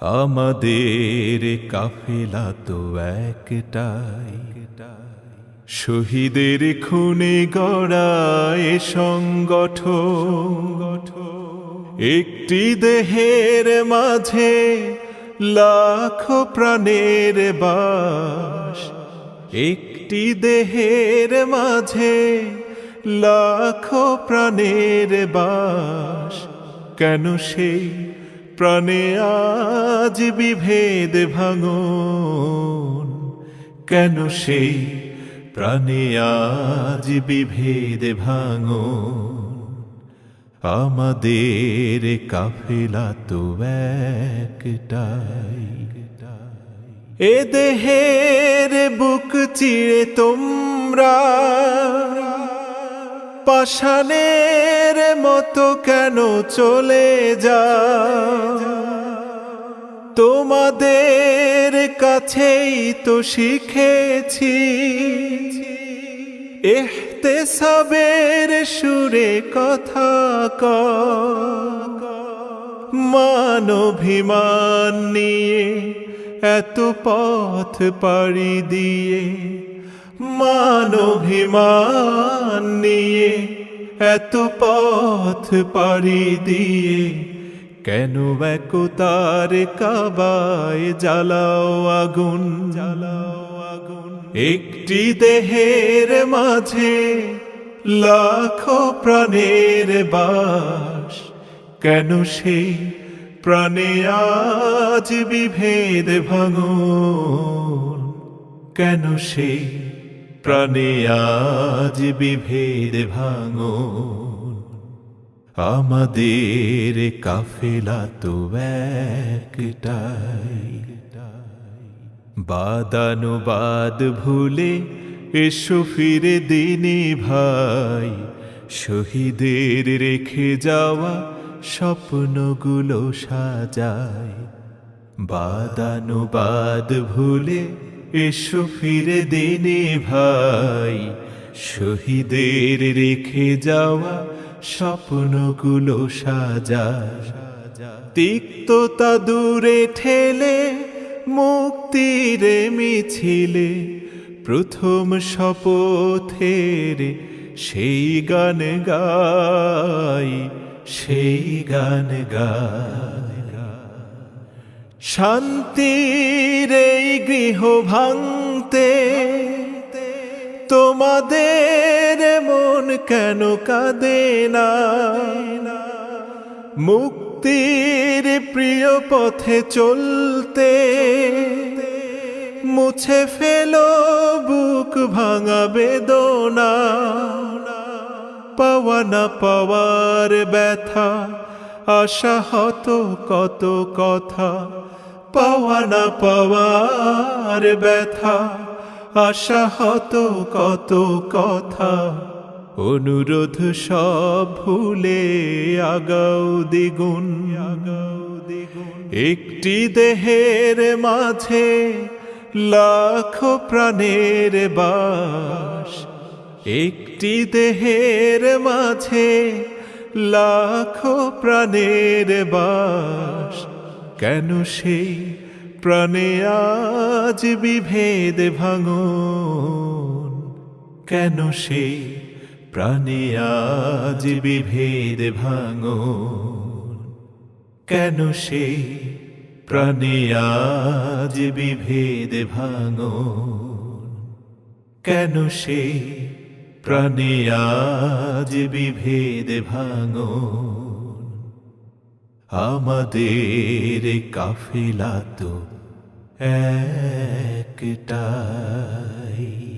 আমাদের কাফেলা তো একটাই। শহীদের খুনে গড়ায় সংগঠন। একটি দেহের মাঝে লাখ প্রাণের বাস। একটি দেহের মাঝে লাখ প্রাণের বাস। কেন সেই প্রাণে আজ বিভেদ ভাঙন। কেন সেই প্রাণে আজ বিভেদ ভাঙন? আমাদের কাফেলা তো একটাই। এ দেহের বুক চিড়ে তোমরা। পাষাণের মতো কেন চলে যা তোমাদের কাছেই তো শিখেছি। এহতে সবের সুরে কথা ক মানভিমান নিয়ে এত পথ পাড়ি দিয়ে মানভিমান নিয়ে এত পথ পাড়ি দিয়ে কেন একতার কাবায় জ্বালাও আগুন? জ্বালাও আগুন একটি দেহের মাঝে লাখো প্রাণের বাস, কেন সেই প্রাণে আজ বিভেদ ভাঙন? কেন সেই প্রাণে আজ বিভেদ ভাঙন। আমাদের কাফেলা তো বাদানুবাদ ভুলে এসো ফিরে দিনে ভাই। শহীদের রেখে যাওয়া স্বপ্নগুলো সাজায় বাদানুবাদ ভুলে এসো ফিরে দিনে ভাই, শহীদের রেখে যাওয়া স্বপ্নগুলো সাজায় তিক্ততা দূরে ঠেলে, মুক্তির মিছিলে প্রথম শপথের সেই গান গাই, সেই গান গাই। শান্তির এই গৃহ ভাঙতে তোমাদের মন কেন কাঁদে না? মুক্তির প্রিয় পথে চলতে মুছে ফেলো, বুক ভাঙা বেদনা। পাওয়া না পাওয়ার ব্যথা আশা হত কত কথা, পাওয়া না পাওয়ার ব্যথা। আশা হত কত কথা, অনুরোধ সব ভুলে আগাও দ্বিগুণ। আগাও দ্বিগুণ একটি দেহের মাঝে লাখ প্রাণের বাস, একটি দেহের মাঝে লাখ প্রাণের বাস। কেন সেই প্রাণে আজ বিভেদ ভাঙন? কেন সেই প্রাণে আজ বিভেদ ভাঙন? কেন সেই প্রাণে আজ বিভেদ ভাঙন? কেন সেই প্রাণে আজ বিভেদ ভাঙ আমাদের কাফেলা তো একটাই।